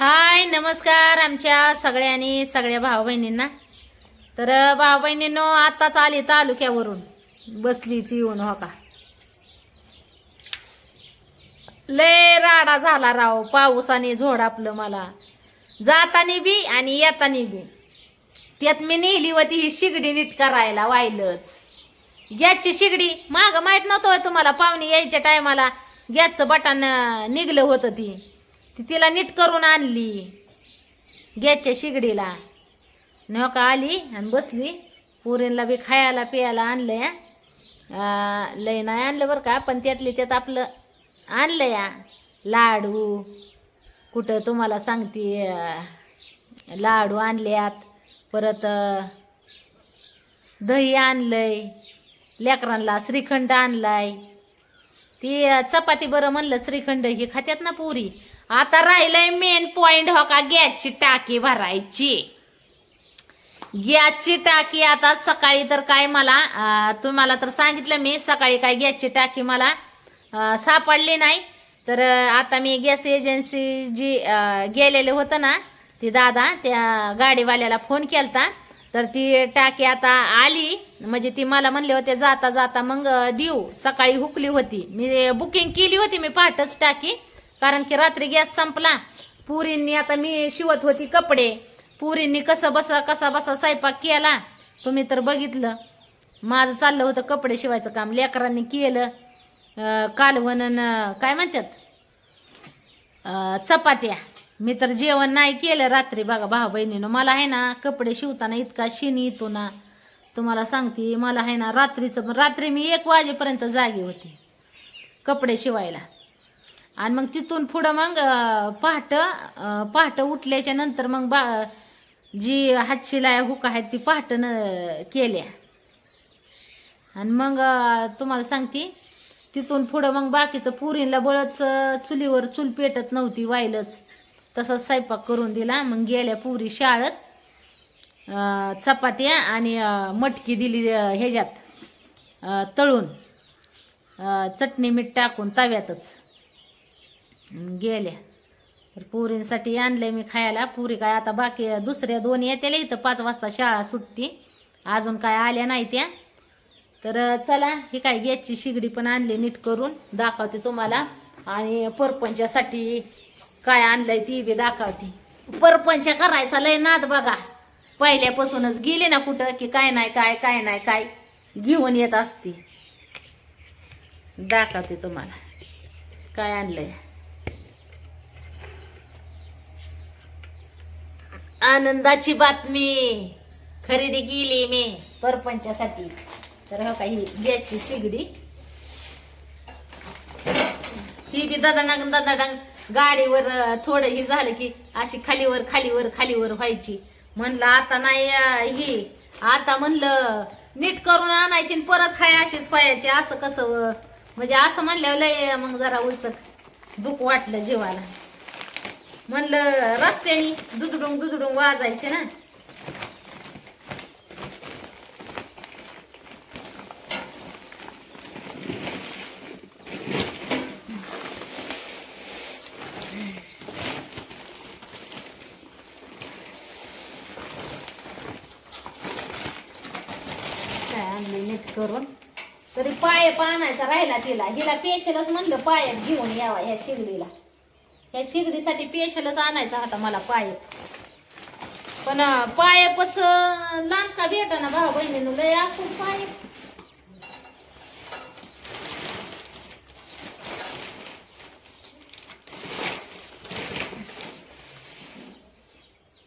हाय नमस्कार आमच्या सगळ्यांनी सगळ्या भाऊ बहिणींना तर भाऊ बहिणींनो आत्ताच आली तालुक्यावरून. बसलीची येऊन हो का? लय राडा झाला राव पाऊसाने झोड आपलं मला. जातानी बी आणि येतानी बी. त्यात मी नेली होती ही शिगडी नीट करायला वाहिलंच. गॅसची शिगडी माग माहीत नव्हतं तुम्हाला पाहुणे यायच्या टायमाला. गॅसचं बटन निघलं होतं ती. ती तिला नीट करून आणली. गॅसच्या शिगडीला. नका आली आणि बसली. पुरीला बी खायला पियाला आणलं या लय नाही आणलं बरं का पण त्यातले त्यात आपलं आणलं या लाडू. कुठं तुम्हाला सांगते लाडू आणल्यात. परत दही आणलंय. लेकरांना श्रीखंड आणलाय. ती चपाती बरं म्हणलं श्रीखंड ही खात्यात ना पुरी? आता राहिलंय मेन पॉइंट हो का गॅसची टाकी भरायची. गॅसची टाकी आता सकाळी तर काय मला तुम्हाला तर सांगितलं मी सकाळी काय गॅसची टाकी मला सापडली नाही. तर आता मी गॅस एजन्सी जी गेलेले होतं ना ती दादा त्या गाडीवाल्याला फोन केलता. तर ती टाकी आता आली म्हणजे ती मला म्हणले होते जाता जाता मग देऊ. सकाळी हुकली होती. मी बुकिंग केली होती मी पहाटच टाकी. कारण की रात्री गॅस संपला. पुरींनी आता मी शिवत होती कपडे. पुरींनी कसं बसा कसा बसा स्वयंपाक केला. तुम्ही तर बघितलं. माझं चाललं होतं कपडे शिवायचं काम. लेकरांनी केलं. कालवणन काय म्हणतात? चपात्या. मी तर जेवण नाही केलं रात्री. बघा भाऊ बहिणीनं मला आहे ना कपडे शिवताना इतका शिनी येतो ना. तुम्हाला सांगते मला आहे ना रात्रीचं पण रात्री मी एक वाजेपर्यंत जागी होती. कपडे शिवायला. आणि मग तिथून पुढं मग पहाटं पहाट पहाट उठल्याच्या नंतर मग बा जी हातशिलाय हुक आहेत ती पहाटनं केल्या. आणि मग तुम्हाला सांगते तिथून पुढं मग बाकीचं पुरीला बळच चुलीवर चूल पेटत नव्हती वाईलच. तसाच स्वयंपाक करून दिला. मग गेल्या पुरी शाळेत चपात्या आणि मटकी दिली ह्याच्यात तळून चटणी मीठ टाकून तव्यातच. गेल्या. तर पुरींसाठी आणलंय मी खायला. पुरी काय आता बाकी दुसऱ्या दोन येत्याला इथं पाच वाजता शाळा सुटती. अजून काय आल्या नाही त्या. तर चला ही काय गॅसची शिगडी पण आणली नीट करून दाखवते तुम्हाला. आणि परपंचासाठी काय आणलंय ती बी दाखवते. परपंच करायचा लय नाद बघा. पहिल्यापासूनच गेले ना कुठं की काय नाही काय काय नाही काय घेऊन येत असते. दाखवते तुम्हाला. काय आणलंय? आनंदाची बातमी. खरेदी केली मी परपंचासाठी. तर हो काही गॅसची शिगडी. ती बी ददांग ददांग गाडीवर थोडं ही झालं की अशी खालीवर खालीवर खालीवर व्हायची. म्हणलं आता नाही ही. आता म्हणलं नीट करून आणायची आणि परत खाय अशीच पायाची असं कसं व? म्हणजे असं म्हणल्यावर लय मग जरा उलसक दुःख वाटलं जीवाला. म्हणलं रस्त्याने दुधडुंग दुधडुंग वाजायचे ना. काय नीट करून? तरी पाय आणायचा राहिला तिला. हिला पेशलच म्हणलं पायप घेऊन यावा ह्या शिगडीला ह्या शिगडीसाठी पेशलच आणायचा आता मला पायप पण पायपच लांब का भेटा ना भाऊ बहिणीनं? लय आखून पायप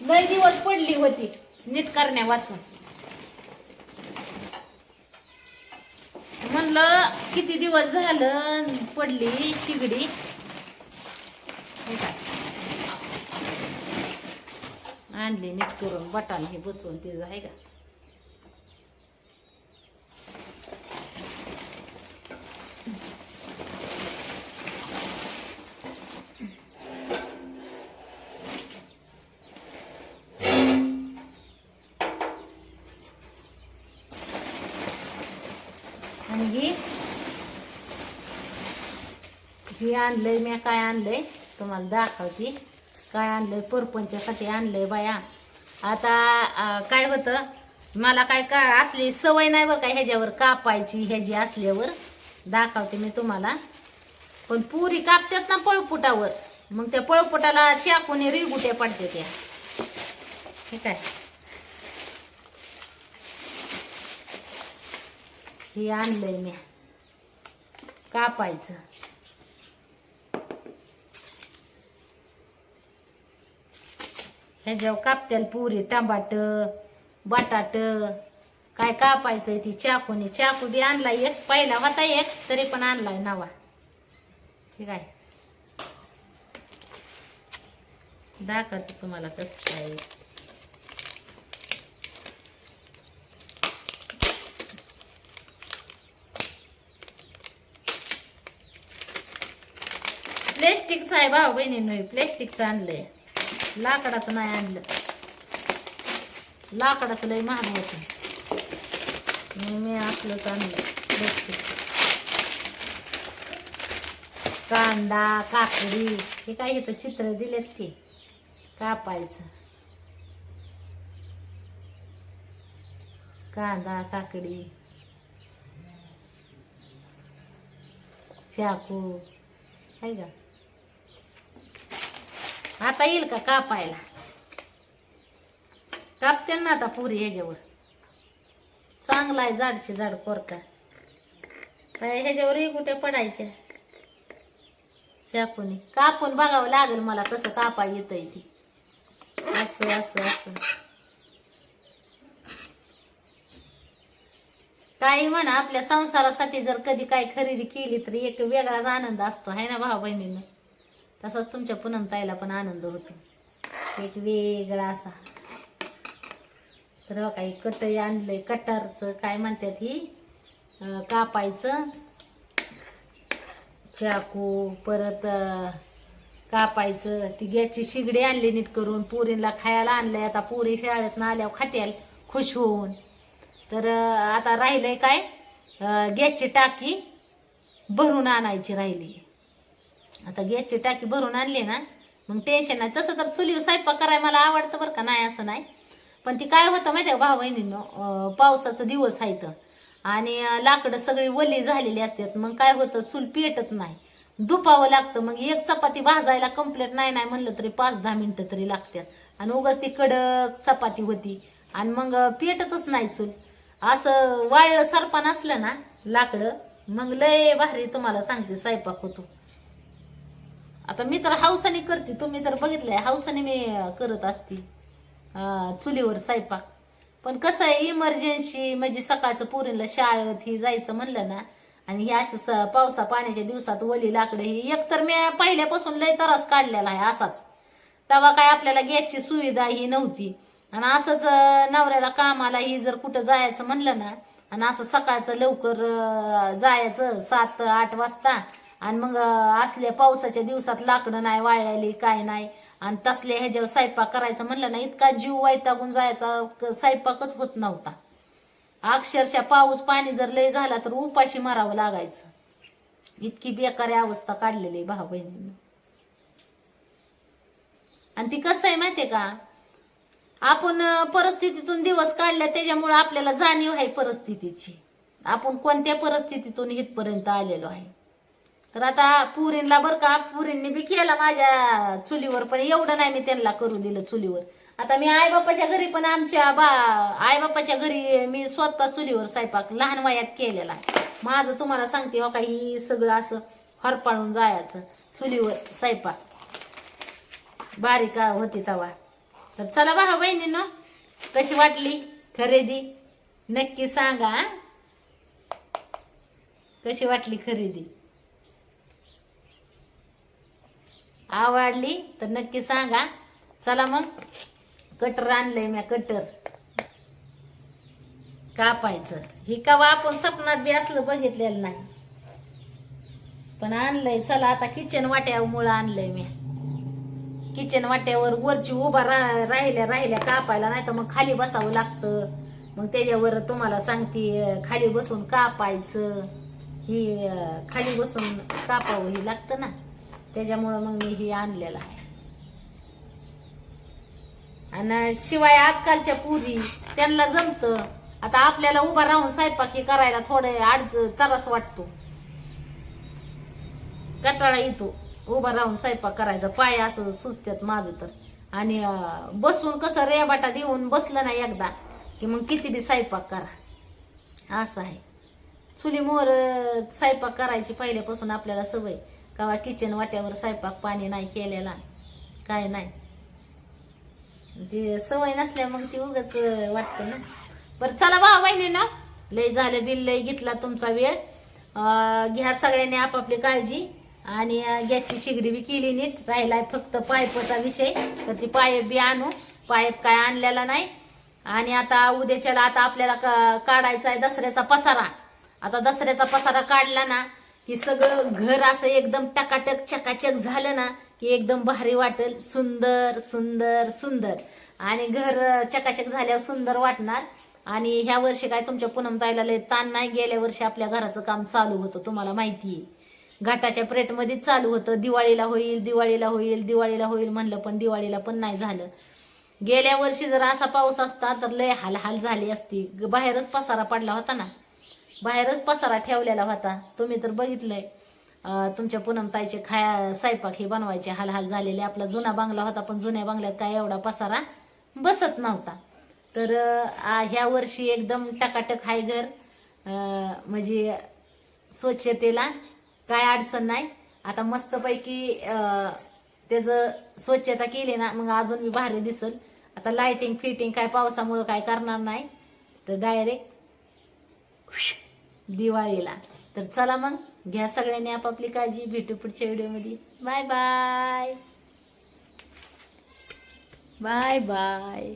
लय दिवस पडली होती नीट करण्या वाचून. म्हणलं किती दिवस झालं पडली शिगडी हे काय? आणली नीट करून बटाण हे बसवून तिचं आहे का? आणि ही? हे आणलंय मी काय आणलंय? तुम्हाला दाखवते. काय आणलंय? परपंचासाठी आणलंय बाया. आता काय होतं? मला काय का असली सवय नाही बरं का ह्याच्यावर कापायची ह्याची असल्यावर. दाखवते मी तुम्हाला. पण पुरी कापतात ना पळपुटावर. मग त्या पळपुटाला चाकूने रिगुट्या पडते त्या. ठीक आहे हे आणलंय मी. कापायचं. ह्याच्यावर कापत्याल पुरी टमाट बटाट काय कापायचंय ती चाकूने. चाकू बी आणलाय एक पहिला होता एक तरी पण आणलाय नवा. ठीक आहे. दाखवते तुम्हाला कसं काय. प्लॅस्टिकचा आहे भाऊ बहिणींनो प्लॅस्टिकचं आणलंय. लाकडाचं नाही आणलं. लाकडाचं लय महाग होतं. मग मी असलंच आणलं. कांदा काकडी हे काय इथं चित्र दिलेत की? कापायचं. कांदा काकडी चाकू आहे का? आता येईल का कापायला? कापते ना आता पुरी ह्याच्यावर. चांगला आहे झाडची झाड कोरका. काय ह्याच्यावर कुठे पडायच्या. चाकूने. कापून बघावं लागेल मला कसं कापा येत ती. असं असं असं. काही म्हणा आपल्या संसारासाठी जर कधी काय खरेदी केली तर एक वेगळाच आनंद असतो आहे ना भाऊ बहिणींना तसाच तुमच्या पूनम ताईला पण आनंद होतो. एक वेगळा असा. तर काही कटई आणलंय कटारचं काय म्हणतात ही? कापायचं. चाकू परत कापायचं. ती गॅसची शिगडी आणली नीट करून पुरीला खायला आणलंय. आता पुरी शाळेत आल्यावर खात्याल खुश होऊन. तर आता राहिलंय काय? गॅसची टाकी भरून आणायची राहिली. आता गॅसची टाकी भरून आणली ना मग टेन्शन नाही. तसं तर चुलीवर स्वयंपाक करायला मला आवडतं बरं का नाही असं नाही. पण ती काय होतं माहिती आहे भाऊ बहिणीनं पावसाचा दिवस आहे तर आणि लाकडं सगळी वली झालेली असतात. मग काय होतं चूल पेटत नाही. धुपावं लागतं. मग एक चपाती भाजायला कंप्लीट नाही नाही म्हणलं तरी पाच दहा मिनटं तरी लागतात. आणि उगाच ती कडक चपाती होती. आणि मग पेटतच नाही चूल. असं वाळलं सरपण असलं ना लाकडं मग लय भारी तुम्हाला सांगते स्वयंपाक होतो. आता मी तर हावसाने करते तुम्ही तर बघितलंय हावसाने मी करत असते. चुलीवर स्वयंपाक. पण कसं आहे इमर्जन्सी म्हणजे सकाळचं पोरीला शाळेत ही जायचं म्हणलं ना आणि हे असं स- पावसा पाण्याच्या दिवसात वली लाकडं ही एकतर मी पहिल्यापासून लय तरास काढलेला आहे असाच. तेव्हा काय आपल्याला गॅसची सुविधा ही नव्हती. आणि असंच नवऱ्याला कामाला ही जर कुठं जायचं म्हणलं ना आणि असं सकाळचं लवकर जायचं सात आठ वाजता आणि मग असल्या पावसाच्या दिवसात लाकडं नाही वाळलेली काय नाही. आणि तसले ह्याच्यावर स्वयंपाक करायचं म्हणलं ना इतका जीव वैतागून जायचा क- स्वयंपाकच होत नव्हता. अक्षरशः पाऊस पाणी जर लय झाला तर उपाशी मारावं लागायचं. इतकी बेकारी अवस्था काढलेली आहे भाऊ बहिणींना. आणि ती कसं आहे माहितीये का? आपण परिस्थितीतून दिवस काढल्या त्याच्यामुळे आपल्याला जाणीव आहे परिस्थितीची. आपण कोणत्या परिस्थितीतून इथपर्यंत आलेलो आहे? तर आता पुरींला बरं का पुरींनी बी केला माझ्या चुलीवर पण एवढं नाही मी त्यांना करू दिलं चुलीवर. आता मी आईबापाच्या घरी पण आमच्या बा आईबापाच्या घरी मी स्वतः चुलीवर स्वयंपाक लहान वयात केलेला आहे. माझं तुम्हाला सांगते हो काही सगळं असं हरपाळून जायचं चुलीवर स्वयंपाक. बारीक होती तवा. तर चला बा बहिणीनं कशी वाटली खरेदी? नक्की सांगा कशी वाटली खरेदी? आवडली तर नक्की सांगा. चला मग. कटर आणलंय म्या कटर. कापायचं. ही कवा आपण सपनात बी असलं बघितलेलं नाही. पण आणलंय. चला आता किचन वाट्यामुळं आणलंय म्या. किचन वाट्यावर वरची उभा रा- राहिल्या राहिल्या कापायला. नाही तर मग खाली बसावं लागतं. मग त्याच्यावर तुम्हाला सांगते खाली बसून कापायचं. ही खाली बसून कापावं ही लागतं ना. त्याच्यामुळं मग मी ही आणलेला आहे. आणि शिवाय आजकालच्या पुरी त्यांना जमतं. आता आपल्याला उभा राहून स्वयंपाकी करायला थोडं अडच त्रास वाटतो. कटाळा येतो. उभा राहून स्वयंपाक करायचा. पाय असं सुचत्यात माझं तर. आणि बसून कसं रेबाटा देऊन बसलं नाही एकदा की मग किती बी स्वयंपाक करा. असं आहे. चुलीमोर स्वयंपाक करायची पहिल्यापासून आपल्याला सवय. कवा किचन वाट्यावर स्वयंपाक पाणी नाही केलेला. काय नाही. ती सवय नसल्या मग ती उगाच वाटतं ना. बरं चला भाऊ बहिणी ना लय झालं बिल लय घेतला तुमचा वेळ. घ्या सगळ्यांनी आपापली काळजी. आणि गॅसची शिगडी बी केली नीट. राहिलाय फक्त पायपचा विषय. तर ती पायप बी आणू. पायप काय आणलेला नाही. आणि आता उद्याच्याला आता आपल्याला का- काढायचा आहे दसऱ्याचा पसारा. आता दसऱ्याचा पसारा काढला ना ही सगळं घर असं एकदम टकाटक चकाचक झालं ना की एकदम भारी वाटेल. सुंदर सुंदर सुंदर. आणि घर चकाचक झाल्यावर सुंदर वाटणार. आणि ह्या वर्षी काय तुमच्या पूनमताईला लय ताण नाही. गेल्या वर्षी आपल्या घराचं काम चालू होतं तुम्हाला माहिती आहे. घाटाच्या प्रेटमध्ये चालू होतं. दिवाळीला होईल दिवाळीला होईल दिवाळीला होईल म्हणलं पण दिवाळीला पण नाही झालं. गेल्या वर्षी जर असा पाऊस असता तर लय हालहाल झाली असती. ग- बाहेरच पसारा पडला होता ना. बाहेरच पसारा ठेवलेला होता. तुम्ही तर बघितलंय. तुमच्या पूनमताईचे खाया स्वयंपाक हे बनवायचे. हालहाल झालेले. आपला जुना बांगला होता पण जुन्या बांगल्यात काय एवढा पसारा बसत नव्हता. तर ह्या वर्षी एकदम टकाटक हाय घर. म्हणजे स्वच्छतेला काय अडचण नाही. आता मस्तपैकी त्याचं स्वच्छता केली ना मग अजून मी भारी दिसल. आता लाइटिंग फिटिंग काय पावसामुळं काय करणार नाही. तर डायरेक्ट दिवाळीला. तर चला मग घ्या सगळ्यांनी आपापली काळजी. भेटू पुढच्या व्हिडिओमध्ये. Bye bye. Bye bye.